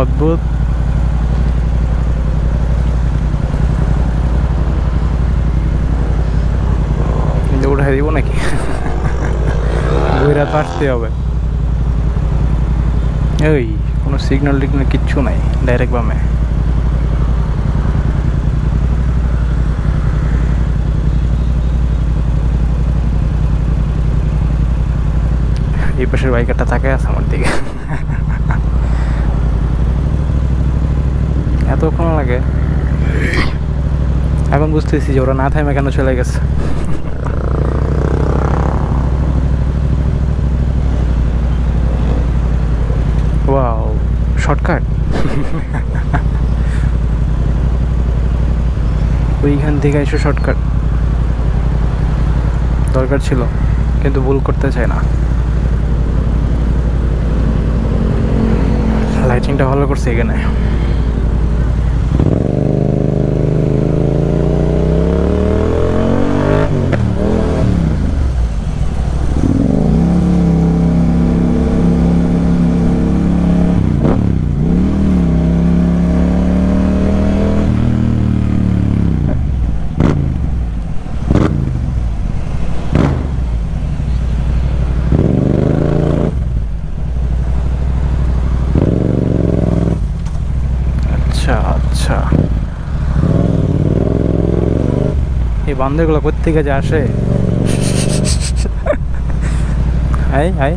অদ্ভুত। উঠাই দিব নাকি? ঘুরে তো আসতে হবে। ওই কোনো সিগন্যাল টিগন্যাল কিচ্ছু নাই ডাইরেক্ট বামে। এই পাশের বাইকারটা তাকায় আছে আমার দিকে। এতক্ষণ লাগে? এখন বুঝতেছি যে ওরা না থাইমে কেন চলে গেছে। Wow, shortcut. ওইখান থেকে এসে শর্টকাট। দরকার ছিল, কিন্তু ভুল করতে চায় না। লাইটিংটা ভালো করছে এখানে। আচ্ছা আচ্ছা। এই বান্ধবগুলো কোথেকে যে আসে? Hi hi.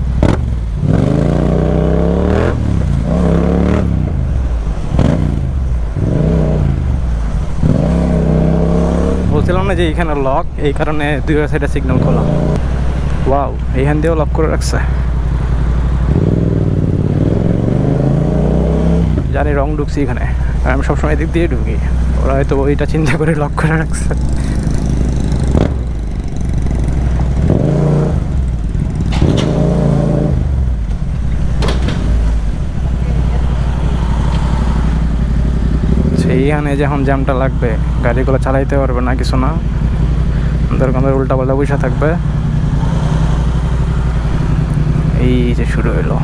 বলছিলাম না যে এইখানে লক এই কারণে দুই সাইডে সিগন্যাল খোলা ওয়াও এইখান দিয়েও লক করে রাখছে। জানি রং ঢুকছি এখানে। আমি সবসময় এদিক দিয়ে ঢুকি। ওরা হয়তো ওইটা চিন্তা করে লক করে রাখছে। সেইখানে যখন জ্যামটা লাগবে, গাড়িগুলো চালাইতে পারবে না কিছু না। দরকার উল্টা পাল্টা বসে থাকবে। এই যে শুরু হলো